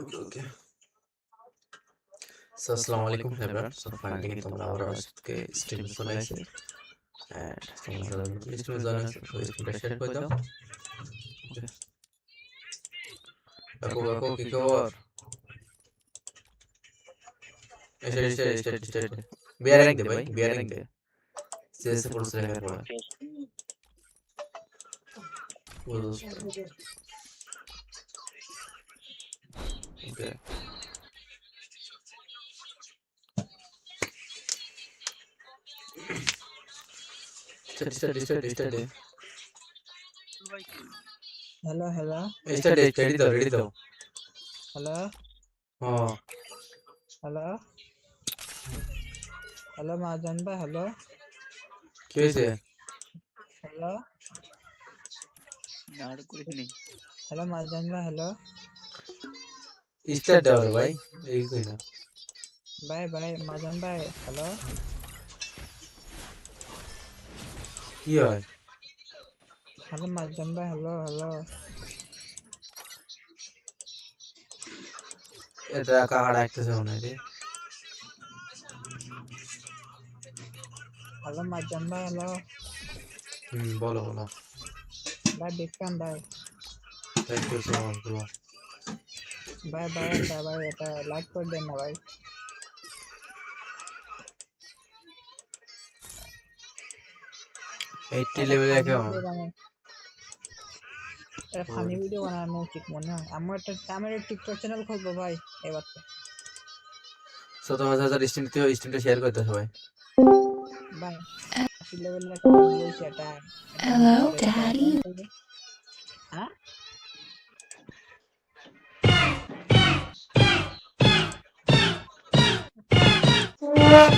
ওকে okay so আসসালামু আলাইকুম everyone so finally তোমরা আবার আজকে স্ট্রিম চলে আসে এন্ড তোমরা স্ট্রিম জয়েন আছে সো স্ট্রিমটা শেয়ার করে দাও কাকু কাকু কি খবর এসে এসে এসে এসে বিয়ার র্যাঙ্ক দে ভাই বিয়ার র্যাঙ্ক দে সিএস পুরো র্যাঙ্ক পড়া okay study study study hello hello study study দাও রেডি দাও হ্যালো হ্যাঁ হ্যালো হ্যালো মাজন ভাই হ্যালো কি হয়েছে হ্যালো হ্যালো মাজন ভাই হ্যালো স্টার্ট দাও রে ভাই এই কই না ভাই ভাই মাজন ভাই হ্যালো কি হয় হ্যালো মাজন ভাই হ্যালো হ্যালো এটা কাকাড়া একটাছে মনে রে হ্যালো মাজন ভাই হ্যালো হুম বলো বলো ভাই বিক্রম ভাই thank you so much bro ভাই ভাই এটা ভাই এটা লাইক করে দেন না ভাই। এইটটি লেভেলে কেমন? এটা ফানি ভিডিও বানানো উচিত মনে হয়। আমার একটা আমার একটা টিকটক চ্যানেল খুলবো ভাই এবার তো। সো তোমার যারা স্ট্রিম দিতে স্ট্রিমটা শেয়ার করতে সবাই ভাই। আশি লেভেলের একটা ভিডিও হয়েছে এটা। Hello, Daddy. হ্যাঁ? Yeah.